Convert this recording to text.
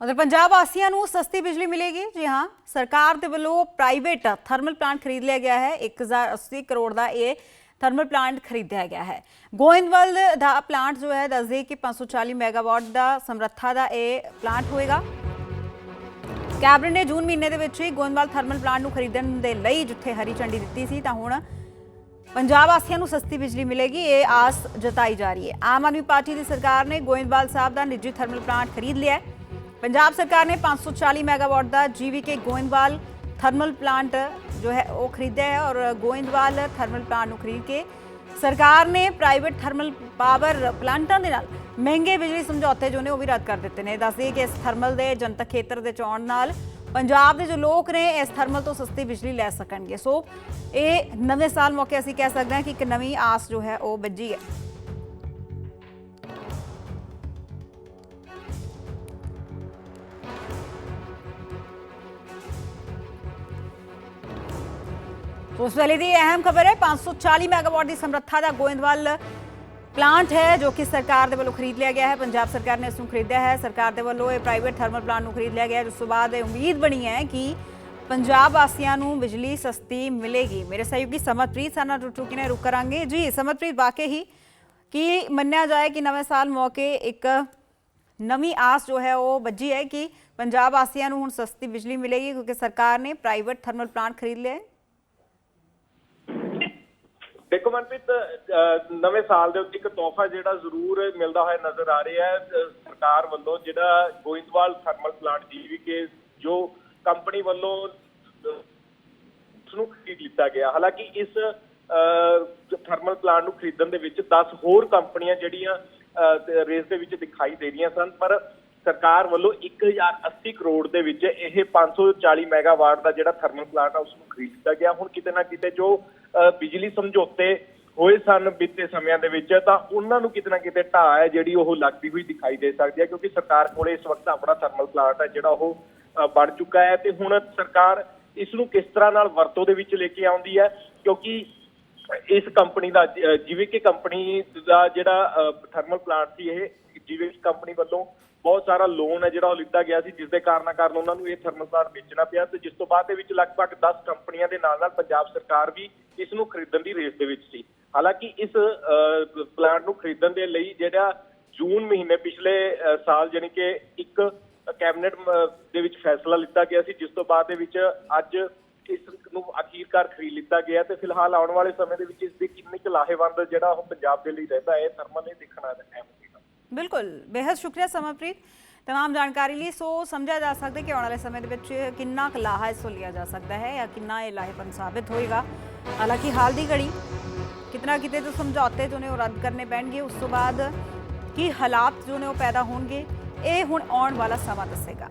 ਉਧਰ ਪੰਜਾਬ ਵਾਸੀਆਂ ਨੂੰ ਸਸਤੀ ਬਿਜਲੀ ਮਿਲੇਗੀ? ਜੀ ਹਾਂ, ਸਰਕਾਰ ਦੇ ਵੱਲੋਂ ਪ੍ਰਾਈਵੇਟ ਥਰਮਲ ਪਲਾਂਟ ਖਰੀਦ ਲਿਆ ਗਿਆ ਹੈ। 1080 ਕਰੋੜ ਦਾ ਇਹ ਥਰਮਲ ਪਲਾਂਟ ਖਰੀਦਿਆ ਗਿਆ ਹੈ। ਗੋਇੰਦਵਾਲ ਦਾ ਪਲਾਂਟ ਜੋ ਹੈ, ਦੱਸਦੇ ਕਿ 540 ਮੈਗਾਵਾਟ ਦਾ ਸਮਰੱਥਾ ਦਾ ਇਹ ਪਲਾਂਟ ਹੋਏਗਾ। ਕੈਬਨਿਟ ਨੇ ਜੂਨ ਮਹੀਨੇ ਦੇ ਵਿੱਚ ਹੀ ਗੋਇੰਦਵਾਲ ਥਰਮਲ ਪਲਾਂਟ ਨੂੰ ਖਰੀਦਣ ਦੇ ਲਈ ਜਿੱਥੇ ਹਰੀ ਝੰਡੀ ਦਿੱਤੀ ਸੀ, ਤਾਂ ਹੁਣ ਪੰਜਾਬ ਵਾਸੀਆਂ ਨੂੰ ਸਸਤੀ ਬਿਜਲੀ ਮਿਲੇਗੀ, ਇਹ ਆਸ ਜਤਾਈ ਜਾ ਰਹੀ ਹੈ। ਆਮ ਆਦਮੀ ਪਾਰਟੀ ਦੀ ਸਰਕਾਰ ਨੇ ਗੋਇੰਦਵਾਲ ਸਾਹਿਬ ਦਾ ਨਿੱਜੀ ਥਰਮਲ ਪਲਾਂਟ ਖਰੀਦ ਲਿਆ ਹੈ। ਪੰਜਾਬ ਸਰਕਾਰ ਨੇ 540 ਮੈਗਾਵਾਟ ਦਾ ਜੀਵੀਕੇ ਗੋਇੰਦਵਾਲ ਥਰਮਲ ਪਲਾਂਟ ਜੋ ਹੈ ਉਹ ਖਰੀਦਿਆ ਹੈ ਔਰ ਗੋਇੰਦਵਾਲ ਥਰਮਲ ਪਲਾਂਟ ਨੂੰ ਖਰੀਦ ਕੇ ਸਰਕਾਰ ਨੇ ਪ੍ਰਾਈਵੇਟ ਥਰਮਲ ਪਾਵਰ ਪਲਾਂਟਾਂ ਦੇ ਨਾਲ ਮਹਿੰਗੇ ਬਿਜਲੀ ਸਮਝੌਤੇ ਜੋ ਨੇ ਉਹ ਵੀ ਰੱਦ ਕਰ ਦਿੱਤੇ ਨੇ। ਦੱਸਦੇ ਕਿ ਇਸ ਥਰਮਲ ਦੇ ਜਨਤਕ ਖੇਤਰ ਦੇ ਚੋਣ ਨਾਲ ਪੰਜਾਬ ਦੇ ਜੋ ਲੋਕ ਨੇ ਇਸ ਥਰਮਲ ਤੋਂ ਸਸਤੀ ਬਿਜਲੀ ਲੈ ਸਕਣਗੇ। ਸੋ ਇਹ ਨਵੇਂ ਸਾਲ ਮੌਕੇ ਅਸੀਂ ਕਹਿ ਸਕਦੇ ਹਾਂ ਕਿ ਇੱਕ ਨਵੀਂ ਆਸ ਜੋ ਹੈ ਉਹ ਬੱਜੀ ਹੈ। ਉਸ ਵੇਲੇ ਦੀ ਅਹਿਮ ਖਬਰ ਹੈ 540 ਮੈਗਾਵਾਟ ਦੀ ਸਮਰੱਥਾ ਦਾ ਗੋਇੰਦਵਾਲ ਪਲਾਂਟ ਹੈ ਜੋ ਕਿ ਸਰਕਾਰ ਦੇ ਵੱਲੋਂ ਖਰੀਦ ਲਿਆ ਗਿਆ ਹੈ ਪੰਜਾਬ ਸਰਕਾਰ ਨੇ ਇਸ ਨੂੰ ਖਰੀਦਿਆ ਹੈ ਸਰਕਾਰ ਦੇ ਵੱਲੋਂ ਇਹ ਪ੍ਰਾਈਵੇਟ ਥਰਮਲ ਪਲਾਂਟ ਨੂੰ ਖਰੀਦ ਲਿਆ ਗਿਆ ਹੈ, ਜਿਸ ਤੋਂ ਬਾਅਦ ਇਹ ਉਮੀਦ ਬਣੀ ਹੈ ਕਿ ਪੰਜਾਬ ਵਾਸੀਆਂ ਨੂੰ ਬਿਜਲੀ ਸਸਤੀ ਮਿਲੇਗੀ ਮੇਰੇ ਸਹਿਯੋਗੀ ਸਮਰਪ੍ਰੀਤ ਸਾਨਾ ਟੁੱਟ ਚੁੱਕੇ ਨੇ ਰੁਕ ਕਰਾਂਗੇ ਜੀ ਸਮਰਪ੍ਰੀਤ ਵਾਕਈ ਹੀ ਕੀ ਮੰਨਿਆ ਜਾਏ ਕਿ ਨਵੇਂ ਸਾਲ ਮੌਕੇ ਇੱਕ ਨਵੀਂ ਆਸ ਜੋ ਹੈ ਉਹ ਬੱਜੀ ਹੈ ਕਿ ਪੰਜਾਬ ਵਾਸੀਆਂ ਨੂੰ ਹੁਣ ਸਸਤੀ ਬਿਜਲੀ ਮਿਲੇਗੀ ਕਿਉਂਕਿ ਸਰਕਾਰ ਨੇ ਪ੍ਰਾਈਵੇਟ ਥਰਮਲ ਪਲਾਂਟ ਖਰੀਦ ਲਿਆ ਹੈ ਦੇਖੋ ਮਨਪ੍ਰੀਤ ਨਵੇਂ ਸਾਲ ਦੇ ਉੱਤੇ ਇੱਕ ਤੋਹਫਾ ਜਿਹੜਾ ਜ਼ਰੂਰ ਮਿਲਦਾ ਹੋਇਆ ਨਜ਼ਰ ਆ ਰਿਹਾ ਹੈ ਸਰਕਾਰ ਵੱਲੋਂ ਜਿਹੜਾ ਗੋਇੰਦਵਾਲ ਥਰਮਲ ਪਲਾਂਟ ਜੀਵੀਕੇ ਜੋ ਕੰਪਨੀ ਵੱਲੋਂ ਅਹ, ਉਸ ਨੂੰ ਖਰੀਦ ਲਿੱਤਾ ਗਿਆ। ਹਾਲਾਂਕਿ ਇਸ ਅਹ, ਥਰਮਲ ਪਲਾਂਟ ਨੂੰ ਖਰੀਦਣ ਦੇ ਵਿੱਚ 10 ਹੋਰ ਕੰਪਨੀਆਂ ਜਿਹੜੀਆਂ ਅਹ, ਰੇਸ ਦੇ ਵਿੱਚ ਦਿਖਾਈ ਦੇ ਰਹੀਆਂ ਸਨ ਪਰ ਸਰਕਾਰ ਵੱਲੋਂ 1080 ਕਰੋੜ ਦੇ ਵਿੱਚ ਇਹ 540 ਮੈਗਾਵਾਟ ਦਾ ਜਿਹੜਾ ਥਰਮਲ ਪਲਾਂਟ ਆ ਉਸ ਨੂੰ ਖਰੀਦ ਗਿਆ। ਹੁਣ ਕਿਤੇ ਨਾ ਕਿਤੇ ਜੋ ਬਿਜਲੀ ਸਮਝੌਤੇ ਹੋਏ ਸਨ ਬੀਤੇ ਸਮਿਆਂ ਦੇ ਵਿੱਚ, ਤਾਂ ਉਹਨਾਂ ਨੂੰ ਕਿਤੇ ਨਾ ਕਿਤੇ ਢਾਹ ਹੈ ਜਿਹੜੀ ਉਹ ਲੱਗਦੀ ਹੋਈ ਦਿਖਾਈ ਦੇ ਸਕਦੀ ਹੈ, ਕਿਉਂਕਿ ਸਰਕਾਰ ਕੋਲੇ ਇਸ ਵਕਤ ਆਪਣਾ ਥਰਮਲ ਪਲਾਂਟ ਹੈ, ਜਿਹੜਾ ਉਹ ਬਣ ਚੁੱਕਾ ਹੈ। ਤੇ ਹੁਣ ਸਰਕਾਰ ਇਸ ਨੂੰ ਕਿਸ ਤਰ੍ਹਾਂ ਨਾਲ ਵਰਤੋਂ ਦੇ ਵਿੱਚ ਲੈ ਕੇ ਆਉਂਦੀ ਹੈ? ਕਿਉਂਕਿ ਇਸ ਕੰਪਨੀ ਦਾ ਜਿਵੇਂ ਕਿ ਕੰਪਨੀ ਦਾ ਜਿਹੜਾ ਥਰਮਲ ਪਲਾਂਟ ਸੀ ਇਹ, ਜਿਵੇਂ ਕੰਪਨੀ ਵੱਲੋਂ ਬਹੁਤ ਸਾਰਾ ਲੋਨ ਹੈ ਜਿਹੜਾ ਉਹ ਲਿੱਤਾ ਗਿਆ ਸੀ ਜਿਸ ਦੇ ਕਾਰਨਾਂ ਕਾਰਨ ਉਹਨਾਂ ਨੂੰ ਇਹ ਥਰਮਲ ਪਲਾਂਟ ਵੇਚਣਾ ਪਿਆ ਤੇ ਜਿਸ ਤੋਂ ਬਾਅਦ ਦੇ ਵਿੱਚ ਲਗਭਗ 10 ਕੰਪਨੀਆਂ ਦੇ ਨਾਲ ਨਾਲ ਪੰਜਾਬ ਸਰਕਾਰ ਵੀ ਇਸ ਨੂੰ ਖਰੀਦਣ ਦੀ ਰੇਸ ਦੇ ਵਿੱਚ ਸੀ। ਹਾਲਾਂਕਿ ਇਸ ਅਹ, ਪਲਾਂਟ ਨੂੰ ਖਰੀਦਣ ਦੇ ਲਈ ਜਿਹੜਾ ਜੂਨ ਮਹੀਨੇ ਪਿਛਲੇ ਅਹ, ਸਾਲ ਜਾਨੀ ਕਿ ਇੱਕ ਕੈਬਨਿਟ ਦੇ ਵਿੱਚ ਫੈਸਲਾ ਲਿੱਤਾ ਗਿਆ ਸੀ ਜਿਸ ਤੋਂ ਬਾਅਦ ਦੇ ਵਿੱਚ ਅੱਜ ਇਸ ਨੂੰ ਅਖੀਰਕਾਰ ਖਰੀਦ ਲਿੱਤਾ ਗਿਆ ਤੇ ਫਿਲਹਾਲ ਆਉਣ ਵਾਲੇ ਸਮੇਂ ਦੇ ਵਿੱਚ ਇਸ ਦੀ ਕਿੰਨੀ ਕੁ ਲਾਹੇਵੰਦ ਜਿਹੜਾ ਉਹ ਪੰਜਾਬ ਦੇ ਲਈ ਰਹਿੰਦਾ ਹੈ ਥਰਮਲ ਇਹ ਦੇਖਣਾ ਅਹਿਮ। ਬਿਲਕੁਲ। ਬੇहद ਸ਼ੁਕਰੀਆ ਸਮਰਪ੍ਰੀਤ। तमाम ਜਾਣਕਾਰੀ ਲਈ ਸੋ ਸਮਝਿਆ ਜਾ ਸਕਦਾ ਕਿ ਆਉਣ ਵਾਲੇ ਸਮੇਂ ਦੇ ਵਿੱਚ ਕਿੰਨਾ ਕੁ ਲਾਹਾ ਇਸ ਤੋਂ ਲਿਆ ਜਾ ਸਕਦਾ ਹੈ ਜਾਂ ਕਿੰਨਾ ਇਹ ਲਾਹੇਪਨ ਸਾਬਤ ਹੋਏਗਾ। ਹਾਲਾਂਕਿ ਹਾਲ ਦੀ ਘੜੀ ਕਿਤਨਾ ਕਿਤੇ ਤੋਂ ਸਮਝੌਤੇ ਜੋ ਨੇ ਉਹ ਰੱਦ ਕਰਨੇ ਪੈਣਗੇ, ਉਸ ਤੋਂ ਬਾਅਦ ਕੀ ਹਾਲਾਤ ਜੋ ਨੇ ਉਹ ਪੈਦਾ ਹੋਣਗੇ, ਇਹ ਹੁਣ ਆਉਣ ਵਾਲਾ ਸਮਾਂ ਦੱਸੇਗਾ।